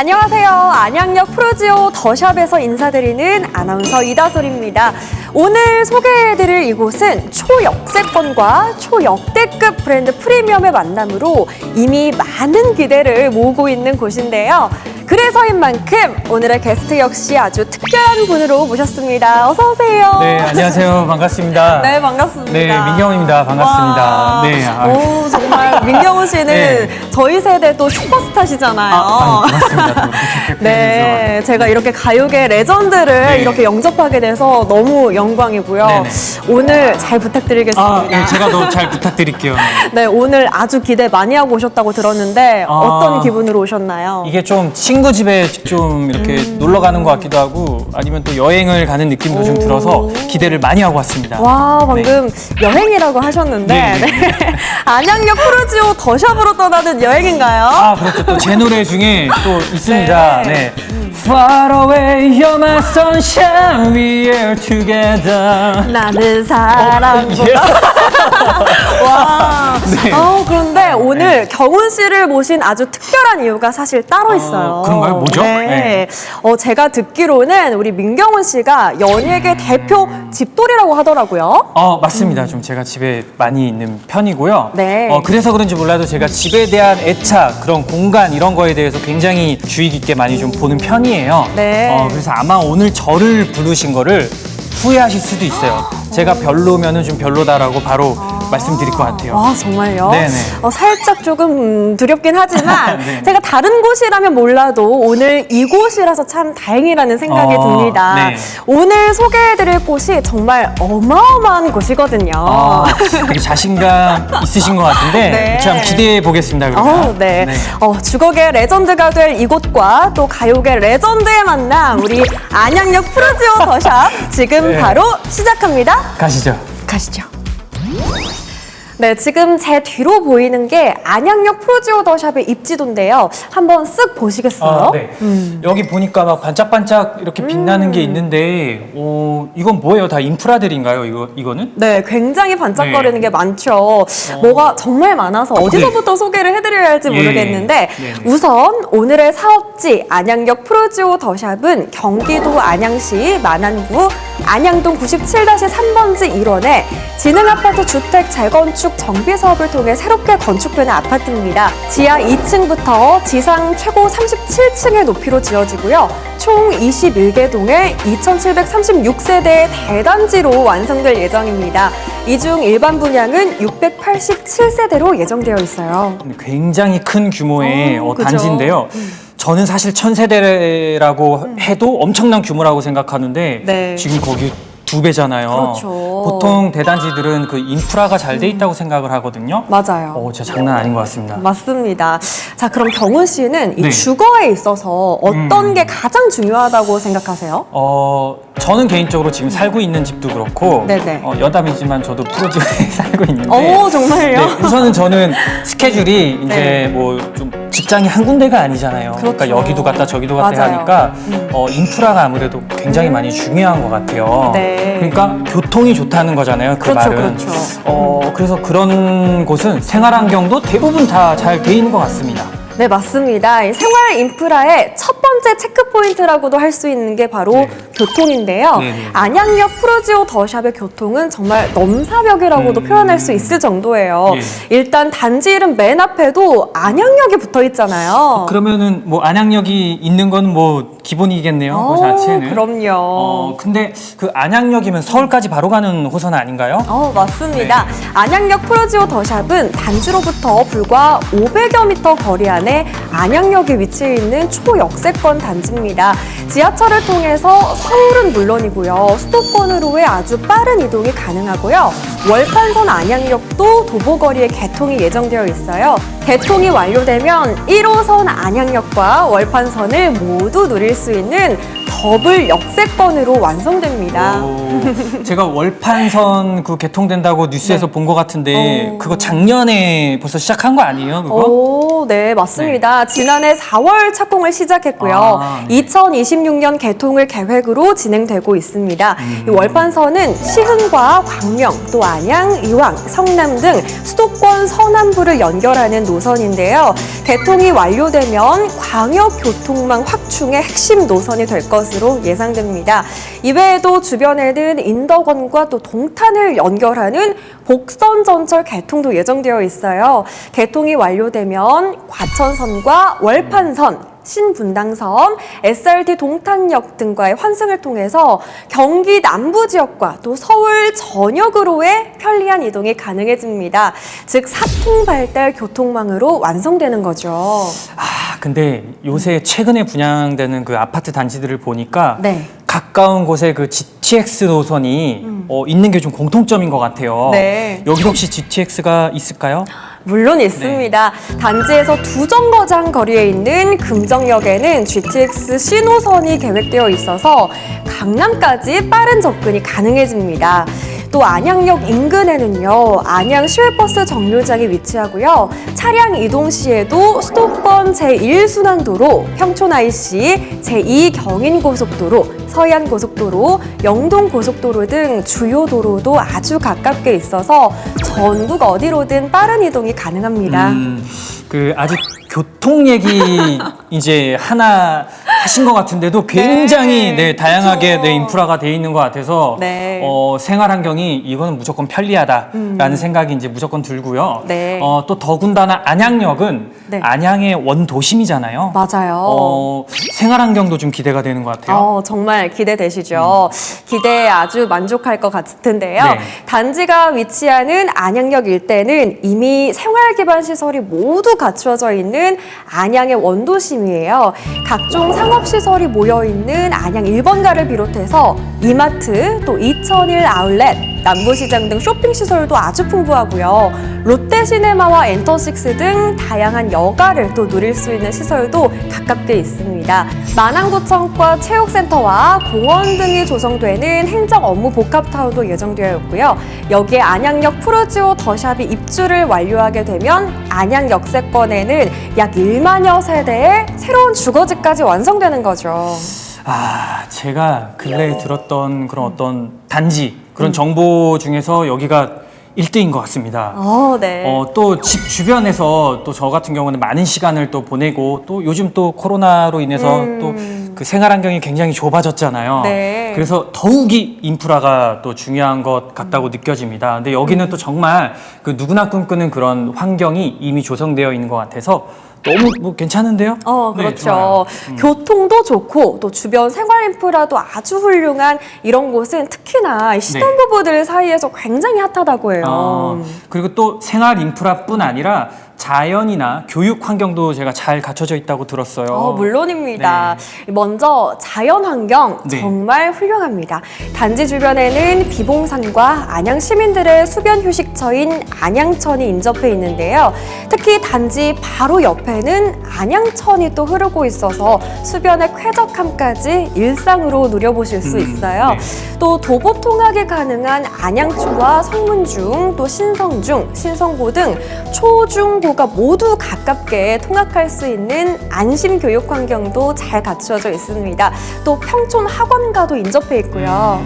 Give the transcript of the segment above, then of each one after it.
안녕하세요. 안양역 프로지오 더샵에서 인사드리는 아나운서 이다솔입니다. 오늘 소개해드릴 이곳은 초역세권과 초역대급 브랜드 프리미엄의 만남으로 이미 많은 기대를 모으고 있는 곳인데요. 그래서인 만큼 오늘의 게스트 역시 아주 특별한 분으로 모셨습니다. 어서 오세요. 네, 안녕하세요. 반갑습니다. 네, 반갑습니다. 네, 민경훈입니다. 반갑습니다. 와. 네, 아유. 오, 정말 민경훈 씨는 네. 저희 세대 또 슈퍼스타시잖아요. 아, 아유, 고맙습니다. 네. 제가 이렇게 가요계 레전드를 네. 이렇게 영접하게 돼서 너무 영광이고요. 네네. 오늘 잘 부탁드리겠습니다. 아, 네, 제가 더 잘 부탁드릴게요. 네. 네, 오늘 아주 기대 많이 하고 오셨다고 들었는데 아. 어떤 기분으로 오셨나요? 이게 좀 친구 집에 좀 이렇게 음. 놀러 가는 것 같기도 하고 아니면 또 여행을 가는 느낌도 좀 들어서 기대를 많이 하고 왔습니다. 와, 방금 여행이라고 하셨는데 네, 네. 네. 안양역 프로지오 더샵으로 떠나는 여행인가요? 아, 그렇죠. 또 제 노래 중에 또 있습니다. 네. 네. Far away, you're my sunshine, we're together. 나는 사랑보다 와. 네. 어, 그런데 오늘 경훈 씨를 모신 아주 특별한 이유가 사실 따로 있어요. 그런가요? 뭐죠? 네. 네. 어, 제가 듣기로는 우리 민경훈 씨가 연예계 대표 집돌이라고 하더라고요. 어, 맞습니다. 좀 제가 집에 많이 있는 편이고요. 네. 어, 그래서 그런지 몰라도 제가 집에 대한 애착, 그런 공간 이런 거에 대해서 굉장히 주의 깊게 많이 좀 보는 편이에요. 네. 어, 그래서 아마 오늘 저를 부르신 거를 후회하실 수도 있어요. 제가 별로면은 좀 별로다라고 바로 말씀드릴 것 같아요. 와, 정말요? 네네. 어, 살짝 조금 음, 두렵긴 하지만 네. 제가 다른 곳이라면 몰라도 오늘 이곳이라서 참 다행이라는 생각이 어, 듭니다. 네. 오늘 소개해드릴 곳이 정말 어마어마한 곳이거든요. 어, 되게 자신감 있으신 것 같은데 네. 참 기대해 보겠습니다. 그러면. 어, 네. 어, 주거계 레전드가 될 이곳과 또 가요계 레전드의 만남, 우리 안양역 프로지오 더샵 지금 네. 바로 시작합니다. 가시죠. 가시죠. Música 네, 지금 제 뒤로 보이는 게 안양역 프로지오 더샵의 입지도인데요. 한번 쓱 보시겠어요? 아, 네. 여기 보니까 막 반짝반짝 이렇게 빛나는 게 있는데, 어, 이건 뭐예요? 다 인프라들인가요? 이거 이거는? 네, 굉장히 반짝거리는 네. 게 많죠. 뭐가 정말 많아서 어디서부터 소개를 해드려야 할지 예. 모르겠는데 네, 네. 우선 오늘의 사업지 안양역 프로지오 더샵은 경기도 안양시 만안구 안양동 97-3번지 1원에 지능아파트 주택 재건축 정비 사업을 통해 새롭게 건축되는 아파트입니다. 지하 2층부터 지상 최고 37층의 높이로 지어지고요. 총 21개 동의 2,736세대의 대단지로 완성될 예정입니다. 이 중 일반 분양은 687세대로 예정되어 있어요. 굉장히 큰 규모의 어, 어, 그죠. 단지인데요. 저는 사실 천세대라고 해도 엄청난 규모라고 생각하는데 네. 지금 거기 두 배잖아요. 그렇죠. 보통 대단지들은 그 인프라가 잘 돼 있다고 생각을 하거든요. 맞아요. 어, 진짜 장난 아닌 것 같습니다. 맞습니다. 자, 그럼 경훈 씨는 이 네. 주거에 있어서 어떤 게 가장 중요하다고 생각하세요? 어, 저는 개인적으로 지금 살고 있는 집도 그렇고 네네. 어, 여담이지만 저도 프로집에 살고 있는데 오, 정말요? 네, 우선은 저는 스케줄이 이제 네. 뭐좀 직장이 한 군데가 아니잖아요. 그러니까 그렇죠. 여기도 갔다 저기도 갔다 맞아요. 음. 하니까 어, 인프라가 아무래도 굉장히 많이 중요한 것 같아요. 네. 그러니까 교통이 좋다는 거잖아요. 그 그렇죠, 말은. 그렇죠. 어, 그래서 그런 곳은 생활 환경도 대부분 다 잘 돼 있는 것 같습니다. 네, 맞습니다. 이 생활 인프라의 첫 번째 체크 포인트라고도 할 수 있는 게 바로 네. 교통인데요. 네 네. 안양역 프로지오 더샵의 교통은 정말 넘사벽이라고도 음. 표현할 수 있을 정도예요. 예. 일단 단지 이름 맨 앞에도 안양역이 붙어 있잖아요. 그러면은 뭐 안양역이 있는 건뭐 기본이겠네요. 어, 그 자체는. 그럼요. 어, 근데 그 안양역이면 서울까지 바로 가는 호선 아닌가요? 어, 맞습니다. 네. 안양역 프로지오 더샵은 단지로부터 불과 500여 미터 거리 안에 안양역에 위치해 있는 초역세권 단지입니다. 지하철을 통해서 서울은 물론이고요. 수도권으로의 아주 빠른 이동이 가능하고요. 월판선 안양역도 도보거리에 개통이 예정되어 있어요. 개통이 완료되면 1호선 안양역과 월판선을 모두 누릴 수 있는 더블 역세권으로 완성됩니다. 오, 제가 월판선 그 개통된다고 뉴스에서 네. 본것 같은데 어. 그거 작년에 벌써 시작한 거 아니에요? 그거? 오, 네, 맞습니다. 지난해 4월 착공을 시작했고요. 아, 네. 2026년 개통을 계획으로 진행되고 있습니다. 음. 이 월판선은 시흥과 광명, 또 안양, 이왕, 성남 등 수도권 서남부를 연결하는 노선인데요. 개통이 완료되면 광역 교통망 확충의 핵심 노선이 될 것으로 예상됩니다. 이외에도 주변에는 인덕원과 또 동탄을 연결하는 복선 전철 개통도 예정되어 있어요. 개통이 완료되면 과천선과 월판선, 신분당선, SRT 동탄역 등과의 환승을 통해서 경기 남부 지역과 또 서울 전역으로의 편리한 이동이 가능해집니다. 즉 사통 발달 교통망으로 완성되는 거죠. 아, 근데 요새 최근에 분양되는 그 아파트 단지들을 보니까 네. 가까운 곳에 그 GTX 노선이 어, 있는 게 좀 공통점인 것 같아요. 음. 네. 여기 혹시 GTX가 있을까요? 물론 있습니다. 단지에서 두 정거장 거리에 있는 금정역에는 GTX 신호선이 계획되어 있어서 강남까지 빠른 접근이 가능해집니다. 또 안양역 인근에는요, 안양 시외버스 정류장이 위치하고요. 차량 이동 시에도 수도권 제1순환도로, 평촌 IC, 제2경인고속도로, 서해안고속도로, 영동고속도로 등 주요 도로도 아주 가깝게 있어서 전국 어디로든 빠른 이동이 가능합니다. 음, 그 아직 교통 얘기 이제 하나 하신 것 같은데도 굉장히 네, 네, 다양하게 그쵸. 네, 인프라가 돼 있는 것 같아서 네. 어, 생활 환경이 이거는 무조건 편리하다라는 생각이 이제 무조건 들고요. 음. 네. 어, 또 더군다나 안양역은 네. 안양의 원도심이잖아요. 맞아요. 어, 생활 환경도 좀 기대가 되는 것 같아요. 어, 정말 기대되시죠? 기대에 아주 만족할 것 같은데요. 네. 단지가 위치하는 안양역 일대는 이미 생활 기반 시설이 모두 갖추어져 있는 안양의 원도심이에요. 각종 상업 시설이 모여 있는 안양 1번가를 비롯해서 이마트, 또 2001 아울렛, 남부시장 등 쇼핑 시설도 아주 풍부하고요. 롯데시네마와 엔터식스 등 다양한 여가를 또 누릴 수 있는 시설도 가깝게 있습니다. 만안구청과 체육센터와 공원 등이 조성되는 행정 업무 복합타운도 예정되어 있고요. 여기에 안양역 프로지오 더샵이 입주를 완료하게 되면 안양 역세권에는 약 1만여 세대의 새로운 주거지까지 완성되는 거죠. 아, 제가 근래에 들었던 그런 어떤 단지 그런 정보 중에서 여기가 1등인 것 같습니다. 어, 네. 어, 또 집 주변에서 또 저 같은 경우는 많은 시간을 또 보내고 또 요즘 또 코로나로 인해서 음. 또 그 생활 환경이 굉장히 좁아졌잖아요. 네. 그래서 더욱이 인프라가 또 중요한 것 같다고 느껴집니다. 근데 여기는 음. 또 정말 그 누구나 꿈꾸는 그런 환경이 이미 조성되어 있는 것 같아서 너무 뭐 괜찮은데요? 어, 네, 그렇죠. 좋아요. 교통도 좋고 또 주변 생활 인프라도 아주 훌륭한 이런 곳은 특히나 이 신혼부부들 사이에서 굉장히 핫하다고 해요. 어, 그리고 또 생활 인프라뿐 아니라 자연이나 교육 환경도 제가 잘 갖춰져 있다고 들었어요. 어, 물론입니다. 먼저 자연 환경 네. 정말 훌륭합니다. 단지 주변에는 비봉산과 안양 시민들의 수변 휴식처인 안양천이 인접해 있는데요. 특히 단지 바로 옆에는 안양천이 또 흐르고 있어서 수변의 쾌적함까지 일상으로 누려보실 수 음, 있어요. 네. 또 도보 통학이 가능한 안양초와 성문중, 또 신성중, 신성고 등 초중 고가 모두 가깝게 통학할 수 있는 안심 교육 환경도 잘 갖추어져 있습니다. 또 평촌 학원과도 인접해 있고요.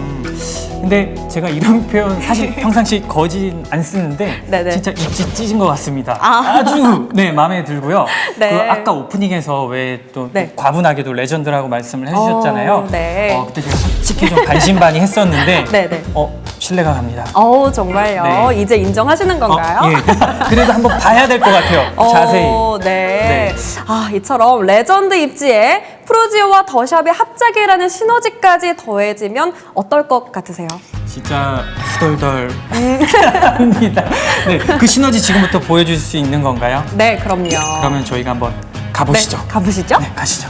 근데 제가 이런 표현 사실 평상시 거진 안 쓰는데 네네. 진짜 입지 찢은 것 같습니다. 아. 아. 주 네, 마음에 들고요. 네. 그 아까 오프닝에서 왜 또 네. 과분하게도 레전드라고 말씀을 해주셨잖아요. 어, 네. 어, 그때 제가 솔직히 좀 반신반의했었는데 네네. 어, 신뢰가 갑니다. 어우, 정말요. 네. 이제 인정하시는 건가요? 어, 예. 그래도 한번 봐야 될 것 같아요. 자세히. 어, 네. 네. 아, 이처럼 레전드 입지에 프로지오와 더샵의 합작이라는 시너지까지 더해지면 어떨 것 같으세요? 진짜 후덜덜 합니다. 네, 그 시너지 지금부터 보여줄 수 있는 건가요? 네, 그럼요. 그러면 저희가 한번 가보시죠. 네, 가보시죠. 네, 가시죠.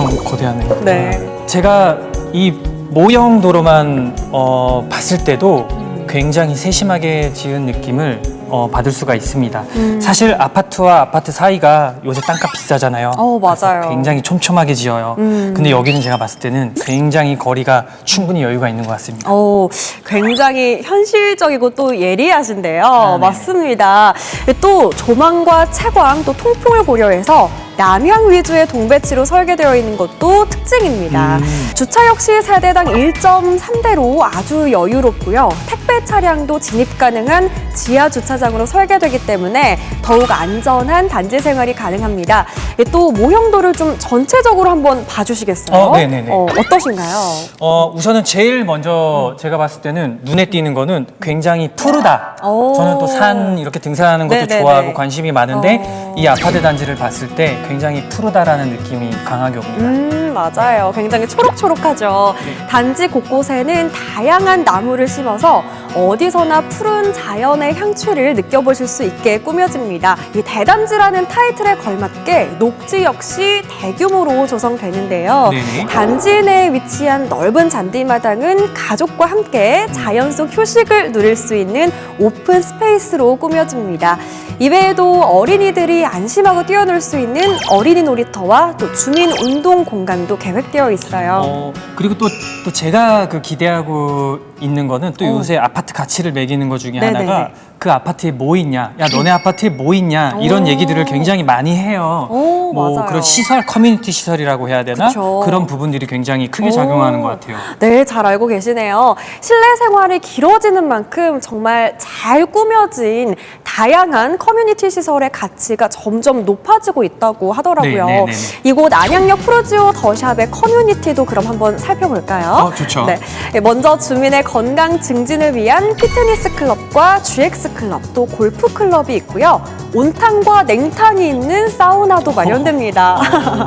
엄청 거대하네요. 네. 제가 이 모형 도로만 어, 봤을 때도 굉장히 세심하게 지은 느낌을 어, 받을 수가 있습니다. 사실 아파트와 아파트 사이가 요새 땅값 비싸잖아요. 어, 맞아요. 그래서 굉장히 촘촘하게 지어요. 근데 여기는 제가 봤을 때는 굉장히 거리가 충분히 여유가 있는 것 같습니다. 오, 굉장히 현실적이고 또 예리하신데요. 아, 네. 맞습니다. 또 조망과 채광 또 통풍을 고려해서 남향 위주의 동배치로 설계되어 있는 것도 특징입니다. 음. 주차 역시 세대당 1.3대로 아주 여유롭고요. 택배 차량도 진입 가능한 지하 주차장으로 설계되기 때문에 더욱 안전한 단지 생활이 가능합니다. 또 모형도를 좀 전체적으로 한번 봐주시겠어요? 어, 네네네. 어, 어떠신가요? 어, 우선은 제일 먼저 제가 봤을 때는 눈에 띄는 거는 굉장히 푸르다. 오. 저는 또 산 이렇게 등산하는 것도 네네네. 좋아하고 관심이 많은데 어. 이 아파트 단지를 봤을 때 굉장히 푸르다라는 느낌이 강하게 옵니다. 음, 맞아요. 굉장히 초록초록하죠. 단지 곳곳에는 다양한 나무를 심어서 어디서나 푸른 자연의 향취를 느껴보실 수 있게 꾸며집니다. 이 대단지라는 타이틀에 걸맞게 녹지 역시 대규모로 조성되는데요. 네네. 단지 내에 위치한 넓은 잔디마당은 가족과 함께 자연 속 휴식을 누릴 수 있는 오픈 스페이스로 꾸며집니다. 이외에도 어린이들이 안심하고 뛰어놀 수 있는 어린이 놀이터와 또 주민 운동 공간도 계획되어 있어요. 어, 그리고 또, 또 제가 그 기대하고 있는 거는 또 어. 요새 아파트 가치를 매기는 것 중에 네네네. 하나가 그 아파트에 뭐 있냐, 야 너네 아파트에 뭐 있냐 이런 오. 얘기들을 굉장히 많이 해요. 오, 뭐 맞아요. 그런 시설, 커뮤니티 시설이라고 해야 되나 그쵸. 그런 부분들이 굉장히 크게 오. 작용하는 것 같아요. 네, 잘 알고 계시네요. 실내 생활이 길어지는 만큼 정말 잘 꾸며진 다양한 커뮤니티 시설의 가치가 점점 높아지고 있다고 하더라고요. 네, 네, 네, 네. 이곳 안양역 프로지오 더샵의 커뮤니티도 그럼 한번 살펴볼까요? 어, 좋죠. 네. 먼저 주민의 건강 증진을 위한 피트니스 클럽과 GX 클럽, 또 골프 클럽이 있고요. 온탕과 냉탕이 있는 사우나도 마련됩니다. 어,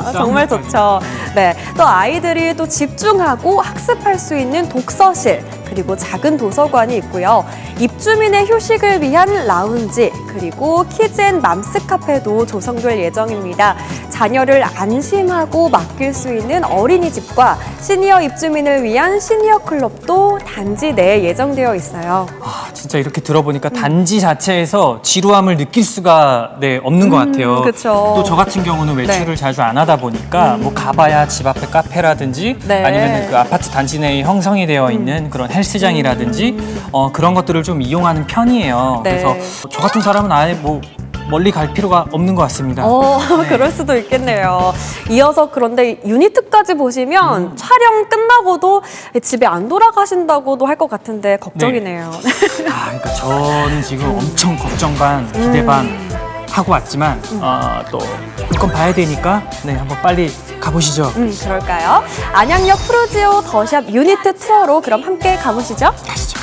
정말 사우나까지. 좋죠. 네. 또 아이들이 또 집중하고 학습할 수 있는 독서실, 그리고 작은 도서관이 있고요. 입주민의 휴식을 위한 라운지, 그리고 키즈앤 맘스 카페도 조성될 예정입니다. 자녀를 안심하고 맡길 수 있는 어린이집과 시니어 입주민을 위한 시니어 클럽도 단지 내에 예정되어 있어요. 아, 진짜 이렇게 들어보니까 단지 자체에서 지루함을 느낄 수가 네, 없는 것 같아요. 음, 그쵸. 또 저 같은 경우는 외출을 자주 안 하다 보니까 뭐 가봐야 집 앞에 카페라든지 네. 음. 아니면 그 아파트 단지 내에 형성이 되어 있는 그런 헬스 장이라든지 어, 그런 것들을 좀 이용하는 편이에요. 네. 그래서 저 같은 사람은 아예 뭐 멀리 갈 필요가 없는 것 같습니다. 어, 네. 그럴 수도 있겠네요. 이어서 그런데 유니트까지 보시면 음. 촬영 끝나고도 집에 안 돌아가신다고도 할 것 같은데 걱정이네요. 아, 그러니까 저는 지금 엄청 걱정 반, 기대 음. 반 하고 왔지만 어, 또 한건 봐야 되니까 네 한번 빨리 가보시죠. 음, 그럴까요? 안양역 프로지오 더샵 유니트 투어로 그럼 함께 가보시죠. 가시죠.